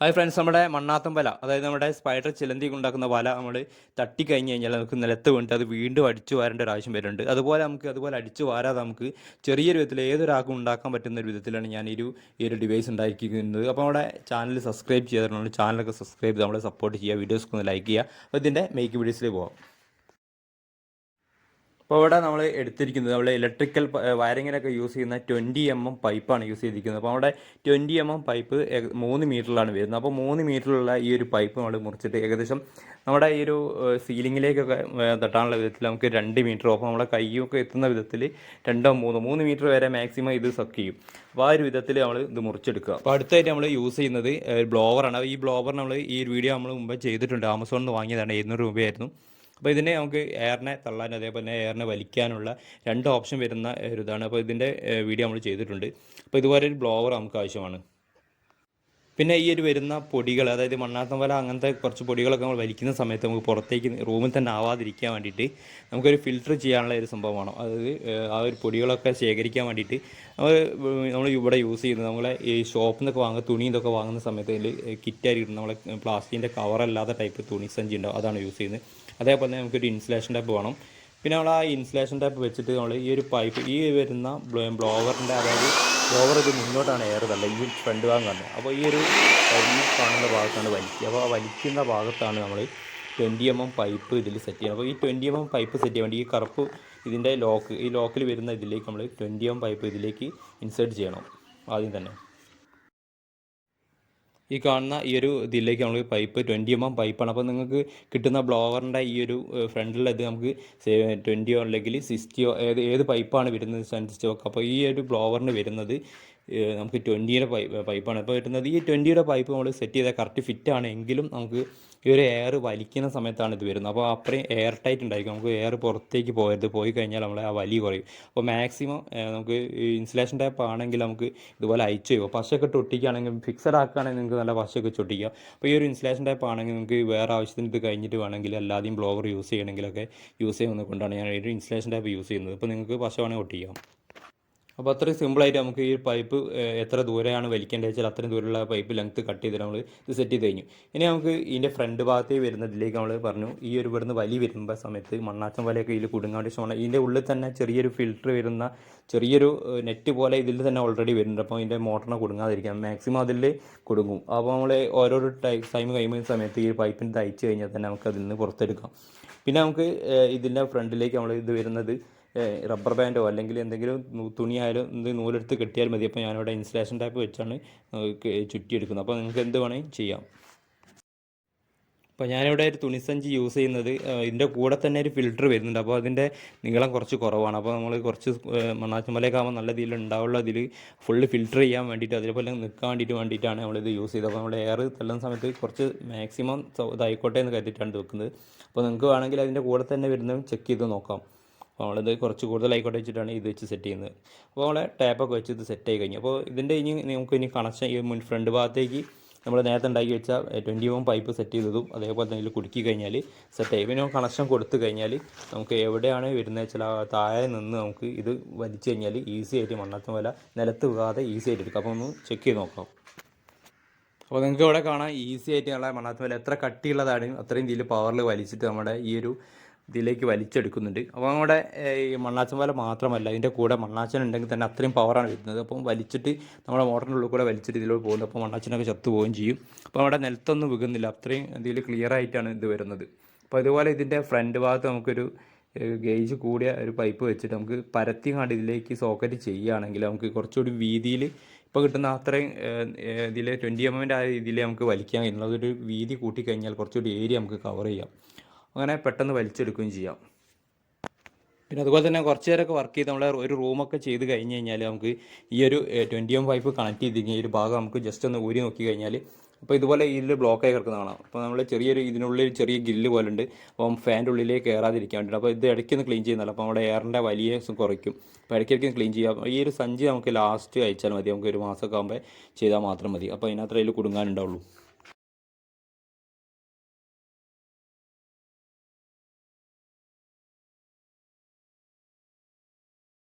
Hi friends നമ്മുടെ മണ്ണാത്തം വല അതായത് നമ്മുടെ സ്പൈഡർ ചിലന്തി ഉണ്ടാക്കുന്ന വല നമ്മൾ തട്ടി കഴിഞ്ഞ് കഴിഞ്ഞാൽ നമുക്ക് നിലത്ത് വീണിട്ട് അത് വീണ്ടും അടിച്ചു വാരേണ്ട ഒരു ആവശ്യം വരുന്നുണ്ട്. അതുപോലെ നമുക്ക് അതുപോലെ അടിച്ചു വാരാതെ നമുക്ക് ചെറിയ വിധത്തിൽ ഏതൊരാൾക്കും ഉണ്ടാക്കാൻ പറ്റുന്ന ഒരു വിധത്തിലാണ് ഞാൻ ഒരു ഈ ഒരു ഡിവൈസ് ഉണ്ടാക്കിയിരിക്കുന്നത്. അപ്പോൾ നമ്മുടെ ചാനൽ സബ്സ്ക്രൈബ് ചെയ്തിട്ടുണ്ട് ചാനലൊക്കെ സബ്സ്ക്രൈബ് ചെയ്ത് നമ്മളെ സപ്പോർട്ട് ചെയ്യുക വീഡിയോസ് ഒന്ന് ലൈക്ക് ചെയ്യുക. അപ്പോൾ ഇതിന്റെ മേക്ക് വീഡിയോസിലേക്ക് പോകാം അപ്പോൾ ഇവിടെ നമ്മൾ എടുത്തിരിക്കുന്നത് നമ്മൾ ഇലക്ട്രിക്കൽ വയറിങ്ങിനൊക്കെ യൂസ് ചെയ്യുന്ന ട്വന്റി എം എം പൈപ്പാണ് യൂസ് ചെയ്തിരിക്കുന്നത്. അപ്പോൾ അവിടെ ട്വന്റി എം എം പൈപ്പ് മൂന്ന് മീറ്ററിലാണ് വരുന്നത്. അപ്പോൾ മൂന്ന് മീറ്ററിലുള്ള ഈ ഒരു പൈപ്പ് നമ്മൾ മുറിച്ചിട്ട് ഏകദേശം നമ്മുടെ ഈ ഒരു സീലിങ്ങിലേക്കൊക്കെ തട്ടാനുള്ള വിധത്തിൽ നമുക്ക് രണ്ട് മീറ്റർ അപ്പോൾ നമ്മുടെ കൈയൊക്കെ എത്തുന്ന വിധത്തിൽ രണ്ടോ മൂന്നോ മൂന്ന് മീറ്റർ വരെ മാക്സിമം ഇത് സക്ക് ചെയ്യും. അപ്പോൾ ആ ഒരു വിധത്തിൽ നമ്മൾ ഇത് മുറിച്ചെടുക്കുക. അപ്പോൾ അടുത്തായിട്ട് നമ്മൾ യൂസ് ചെയ്യുന്നത് ബ്ലോവറാണ് ഈ ബ്ലോവർ നമ്മൾ ഈ ഒരു വീഡിയോ നമ്മൾ മുമ്പ് ചെയ്തിട്ടുണ്ട്. ആമസോണിൽ നിന്ന് വാങ്ങിയതാണ്. എഴുന്നൂറ് രൂപയായിരുന്നു. അപ്പോൾ ഇതിനെ നമുക്ക് എയറിനെ തള്ളാനും അതേപോലെ തന്നെ എയറിനെ വലിക്കാനുള്ള രണ്ട് ഓപ്ഷൻ വരുന്ന ഒരു ഇതാണ്. അപ്പോൾ ഇതിന്റെ വീഡിയോ നമ്മൾ ചെയ്തിട്ടുണ്ട്. അപ്പോൾ ഇതുപോലെ ഒരു ബ്ലോവർ നമുക്ക് ആവശ്യമാണ്. പിന്നെ ഈ ഒരു വരുന്ന പൊടികൾ അതായത് മണ്ണാത്തം വല അങ്ങനത്തെ കുറച്ച് പൊടികളൊക്കെ നമ്മൾ വലിക്കുന്ന സമയത്ത് നമുക്ക് പുറത്തേക്ക് റൂമിൽ തന്നെ ആവാതിരിക്കാൻ വേണ്ടിയിട്ട് നമുക്കൊരു ഫിൽറ്റർ ചെയ്യാനുള്ള ഒരു സംഭവമാണ്. അതായത് ആ ഒരു പൊടികളൊക്കെ ശേഖരിക്കാൻ വേണ്ടിയിട്ട് നമ്മൾ നമ്മൾ ഇവിടെ യൂസ് ചെയ്യുന്നത് നമ്മളെ ഈ ഷോപ്പിൽ നിന്നൊക്കെ വാങ്ങുന്ന തുണി ഇതൊക്കെ വാങ്ങുന്ന സമയത്ത് അതിൽ കിറ്റായിരിക്കും. നമ്മളെ പ്ലാസ്റ്റിക്കിന്റെ കവറല്ലാത്ത ടൈപ്പ് തുണി സഞ്ചി ഉണ്ടാവും. അതാണ് യൂസ് ചെയ്യുന്നത്. അതേപോലെ തന്നെ നമുക്കൊരു ഇൻസുലേഷൻ ടാപ്പ് വേണം. പിന്നെ നമ്മൾ ആ ഇൻസുലേഷൻ ടാപ്പ് വെച്ചിട്ട് നമ്മൾ ഈ ഒരു പൈപ്പ് ഈ വരുന്ന ബ്ലോവറിന്റെ അതായത് ബ്ലോവർ ഇത് മുന്നോട്ടാണ് എയർ തള്ള ഈ ഫ്രണ്ട് ഭാഗം കാണുന്നത് അപ്പോൾ ഈ ഒരു ഈ കാണുന്ന ഭാഗത്താണ് വലിക്കുക. അപ്പോൾ ആ വലിക്കുന്ന ഭാഗത്താണ് നമ്മൾ ട്വന്റി എം എം പൈപ്പ് ഇതിൽ സെറ്റ് ചെയ്യണം അപ്പോൾ ഈ twenty M M pipe set ചെയ്യാൻ വേണ്ടി ഈ കറുപ്പ് ഇതിന്റെ ലോക്ക് ഈ ലോക്കിൽ വരുന്ന ഇതിലേക്ക് നമ്മൾ ട്വന്റി എം പൈപ്പ് ഇതിലേക്ക് ഇൻസേർട്ട് ചെയ്യണം. ആദ്യം തന്നെ. ഈ കാണുന്ന ഈ ഒരു ഇതിലേക്ക് നമ്മൾ പൈപ്പ് ട്വന്റി എം എം പൈപ്പാണ് അപ്പോൾ നിങ്ങൾക്ക് കിട്ടുന്ന ബ്ലോവറിന്റെ ഈ ഒരു ഫ്രണ്ടിലത് നമുക്ക് ട്വന്റിയോ അല്ലെങ്കിൽ സിക്സ്റ്റിയോ ഏത് ഏത് പൈപ്പാണ് വരുന്നത്? അനുസരിച്ച് നോക്കാം അപ്പോൾ ഈ ഒരു ബ്ലോവറിന് വരുന്നത് നമുക്ക് ട്വന്റിയുടെ പൈപ്പ് പൈപ്പാണ്. ഇപ്പോൾ കിട്ടുന്നത് ഈ ട്വന്റിയുടെ പൈപ്പ് നമ്മൾ സെറ്റ് ചെയ്താൽ കറക്റ്റ് ഫിറ്റ് ആണെങ്കിലും നമുക്ക് ഈ ഒരു എയർ വലിക്കുന്ന സമയത്താണ് ഇത് വരുന്നത്. അപ്പോൾ അത്രയും എയർ ടൈറ്റ് ഉണ്ടായിരിക്കും. നമുക്ക് എയർ പുറത്തേക്ക് പോയത് പോയി കഴിഞ്ഞാൽ നമ്മളെ ആ വലി കുറയും. അപ്പോൾ മാക്സിമം നമുക്ക് ഇൻസുലേഷൻ ടൈപ്പ് ആണെങ്കിൽ നമുക്ക് ഇതുപോലെ അയച്ചു പോകും പശയൊക്കെ ഒട്ടിക്കുകയാണെങ്കിൽ ഫിക്സഡ് ആക്കുകയാണെങ്കിൽ നിങ്ങൾക്ക് നല്ല പശയൊക്കെ ചൊട്ടിക്കുക അപ്പോൾ ഈ ഒരു ഇൻസുലേഷൻ ടൈപ്പ് ആണെങ്കിൽ നിങ്ങൾക്ക് വേറെ ആവശ്യത്തിന് ഇത് കഴിഞ്ഞിട്ട് വേണമെങ്കിൽ അല്ലാതെയും ബ്ലോവർ യൂസ് ചെയ്യണമെങ്കിലൊക്കെ യൂസ് ചെയ്യുന്നത് കൊണ്ടാണ് ഞാൻ ഒരു ഇൻസുലേഷൻ ടൈപ്പ് യൂസ് ചെയ്യുന്നത്. അപ്പോൾ നിങ്ങൾക്ക് പശ വേണമെങ്കിൽ ഒട്ടിക്കാം. അപ്പോൾ അത്രയും സിമ്പിളായിട്ട് നമുക്ക് ഈ പൈപ്പ് എത്ര ദൂരെയാണ് വലിക്കേണ്ടത് വെച്ചാൽ അത്രയും ദൂരമുള്ള പൈപ്പ് ലെങ്ത്ത് കട്ട് ചെയ്തിട്ട് നമ്മൾ ഇത് സെറ്റ് ചെയ്ത് കഴിഞ്ഞു. ഇനി നമുക്ക് ഇതിന്റെ ഫ്രണ്ട് ഭാഗത്ത് വരുന്നതിലേക്ക് നമ്മൾ പറഞ്ഞു ഈ ഒരു ഇവിടുന്ന് വലി വരുമ്പോൾ സമയത്ത് മണ്ണാച്ചം വലയൊക്കെ ഇതിൽ കുടുങ്ങാണ്ട് ഇഷ്ടമാണ് ഇതിന്റെ ഉള്ളിൽ തന്നെ ചെറിയൊരു ഫിൽറ്റർ വരുന്ന ചെറിയൊരു നെറ്റ് പോലെ ഇതിൽ തന്നെ ഓൾറെഡി വരുന്നുണ്ട്. അപ്പോൾ ഇതിന്റെ മോട്ടറിനെ കുടുങ്ങാതിരിക്കാം മാക്സിമം അതിൽ കുടുങ്ങും. അപ്പോൾ നമ്മൾ ഓരോരോ ടൈം ടൈം കഴിയുന്ന സമയത്ത് ഈ പൈപ്പിന് തയ്ച്ച് കഴിഞ്ഞാൽ തന്നെ നമുക്ക് അതിൽ നിന്ന് പുറത്തെടുക്കാം. പിന്നെ നമുക്ക് ഇതിന്റെ ഫ്രണ്ടിലേക്ക് നമ്മൾ ഇത് വരുന്നത് റബ്ബർ ബാൻഡോ അല്ലെങ്കിൽ എന്തെങ്കിലും തുണിയായാലും എന്ത് നൂലെടുത്ത് കെട്ടിയാൽ മതി. അപ്പോൾ ഞാനിവിടെ ഇൻസുലേഷൻ ടാപ്പ് വെച്ചാണ് ചുറ്റിയെടുക്കുന്നത്. അപ്പോൾ നിങ്ങൾക്ക് എന്ത് വേണമെങ്കിൽ ചെയ്യാം. അപ്പോൾ ഞാനിവിടെ ഒരു തുണിസഞ്ചി യൂസ് ചെയ്യുന്നത് ഇതിന്റെ കൂടെ തന്നെ ഒരു ഫിൽറ്റർ വരുന്നുണ്ട്. അപ്പോൾ അതിന്റെ നീളം കുറച്ച് കുറവാണ്. അപ്പോൾ നമ്മൾ കുറച്ച് മണ്ണാച്ചുമലയൊക്കെ ആകുമ്പോൾ നല്ല രീതിയിൽ ഉണ്ടാവുള്ള അതിൽ ഫുള്ള് ഫിൽറ്റർ ചെയ്യാൻ വേണ്ടിയിട്ട് അതേപോലെ നിൽക്കാൻ വേണ്ടിയിട്ട് വേണ്ടിയിട്ടാണ് നമ്മളിത് യൂസ് ചെയ്തത്. അപ്പോൾ നമ്മൾ എയർ തള്ളുന്ന സമയത്ത് കുറച്ച് മാക്സിമം ഇതായിക്കോട്ടെ എന്ന് കരുതിയിട്ടാണ് വെക്കുന്നത്. അപ്പോൾ നിങ്ങൾക്ക് വേണമെങ്കിൽ അതിന്റെ കൂടെ തന്നെ വരുന്നതും ചെക്ക് ചെയ്ത് നോക്കാം. അപ്പോൾ നമ്മളിത് കുറച്ച് കൂടുതലായിക്കോട്ടെ വെച്ചിട്ടാണ് ഇത് വെച്ച് സെറ്റ് ചെയ്യുന്നത്. അപ്പോൾ നമ്മളെ ടാപ്പൊക്കെ വെച്ച് ഇത് സെറ്റ് ആയി കഴിഞ്ഞു. അപ്പോൾ ഇതിന്റെ ഇനി നമുക്ക് ഇനി കണക്ഷൻ ഈ മുൻ ഫ്രണ്ട് ഭാഗത്തേക്ക് നമ്മൾ നേരത്തെ ഉണ്ടാക്കി വെച്ച ട്വന്റി വൺ പൈപ്പ് സെറ്റ് ചെയ്തതും അതേപോലെ തന്നെ ഇതിൽ കുടുക്കി കഴിഞ്ഞാൽ സെറ്റ് ആയി. പിന്നെ കണക്ഷൻ കൊടുത്തു കഴിഞ്ഞാൽ നമുക്ക് എവിടെയാണ് വരുന്നത് വെച്ചാൽ താഴെ നിന്ന് നമുക്ക് ഇത് വലിച്ചു കഴിഞ്ഞാൽ ഈസി ആയിട്ട് മണ്ണത്തും വില നിലത്ത് വീഴാതെ ഈസി ആയിട്ട് എടുക്കാം. അപ്പോൾ ഒന്ന് ചെക്ക് ചെയ്ത് നോക്കാം. അപ്പോൾ നിങ്ങൾക്ക് ഇവിടെ കാണാം ഈസി ആയിട്ട് നമ്മളെ മണ്ണാത്തും വില എത്ര കട്ടിയുള്ളതാണ് അത്രയും രീതിയിൽ പവറിൽ വലിച്ചിട്ട് നമ്മുടെ ഈ ഒരു ഇതിലേക്ക് വലിച്ചെടുക്കുന്നുണ്ട്. അപ്പോൾ നമ്മുടെ ഈ മണ്ണാച്ചൻ വല മാത്രമല്ല ഇതിന്റെ കൂടെ മണ്ണാച്ചൻ ഉണ്ടെങ്കിൽ തന്നെ അത്രയും പവറാണ് വരുന്നത്. അപ്പം വലിച്ചിട്ട് നമ്മുടെ മോട്ടറിന്റെ ഉള്ളിൽ കൂടെ വലിച്ചിട്ട് ഇതിലൂടെ പോകുന്നത് അപ്പോൾ മണ്ണാച്ചനൊക്കെ ചത്തു പോവുകയും ചെയ്യും. അപ്പോൾ നമ്മുടെ നിലത്തൊന്നും വികുന്നില്ല. അത്രയും ഇതിൽ ക്ലിയർ ആയിട്ടാണ് ഇത് വരുന്നത്. അപ്പോൾ അതുപോലെ ഇതിന്റെ ഫ്രണ്ട് ഭാഗത്ത് നമുക്കൊരു ഗേജ് കൂടിയ ഒരു പൈപ്പ് വെച്ചിട്ട് നമുക്ക് പരത്തി കണ്ട് ഇതിലേക്ക് സോക്കറ്റ് ചെയ്യുകയാണെങ്കിൽ നമുക്ക് കുറച്ചുകൂടി വീതിയിൽ ഇപ്പോൾ കിട്ടുന്ന അത്രയും ഇതിൽ ട്വന്റി എം എമ്മിന്റെ ആ രീതിയിൽ നമുക്ക് വലിക്കാൻ കഴിയുന്നത് അതൊരു വീതി കൂട്ടിക്കഴിഞ്ഞാൽ കുറച്ചുകൂടി ഏരിയ നമുക്ക് കവർ ചെയ്യാം. അങ്ങനെ പെട്ടെന്ന് വലിച്ചെടുക്കുകയും ചെയ്യാം. പിന്നെ അതുപോലെ തന്നെ കുറച്ച് നേരമൊക്കെ വർക്ക് ചെയ്ത് നമ്മൾ ഒരു റൂമൊക്കെ ചെയ്ത് കഴിഞ്ഞ് കഴിഞ്ഞാൽ നമുക്ക് ഈ ഒരു ട്വന്റി എം പൈപ്പ് കണക്ട് ചെയ്ത് കഴിഞ്ഞാൽ ഒരു ഭാഗം നമുക്ക് ജസ്റ്റ് ഒന്ന് ഊരി നോക്കി കഴിഞ്ഞാൽ അപ്പോൾ ഇതുപോലെ ഇതിൽ ബ്ലോക്കായി കിടക്കുന്ന കാണാം. അപ്പോൾ നമ്മൾ ചെറിയൊരു ഇതിനുള്ളിൽ ചെറിയ ഗില്ല് പോലെ ഉണ്ട്. അപ്പം ഫാന്റെ ഉള്ളിലേക്ക് കയറാതിരിക്കാൻ വേണ്ടിയിട്ട്. അപ്പോൾ ഇത് ഇടയ്ക്കൊന്ന് ക്ലീൻ ചെയ്യുന്നില്ല അപ്പോൾ നമ്മുടെ എയറിന്റെ വലിയ കുറയ്ക്കും. അപ്പോൾ ഇടയ്ക്കിടയ്ക്ക് ക്ലീൻ ചെയ്യാം ഈ ഒരു സഞ്ചി നമുക്ക് ലാസ്റ്റ് അയച്ചാൽ മതി. നമുക്ക് ഒരു മാസമൊക്കെ ആകുമ്പോൾ ചെയ്താൽ മാത്രം മതി. അപ്പോൾ അതിനകത്ത് അതിൽ കുടുങ്ങാനുണ്ടാവുള്ളൂ.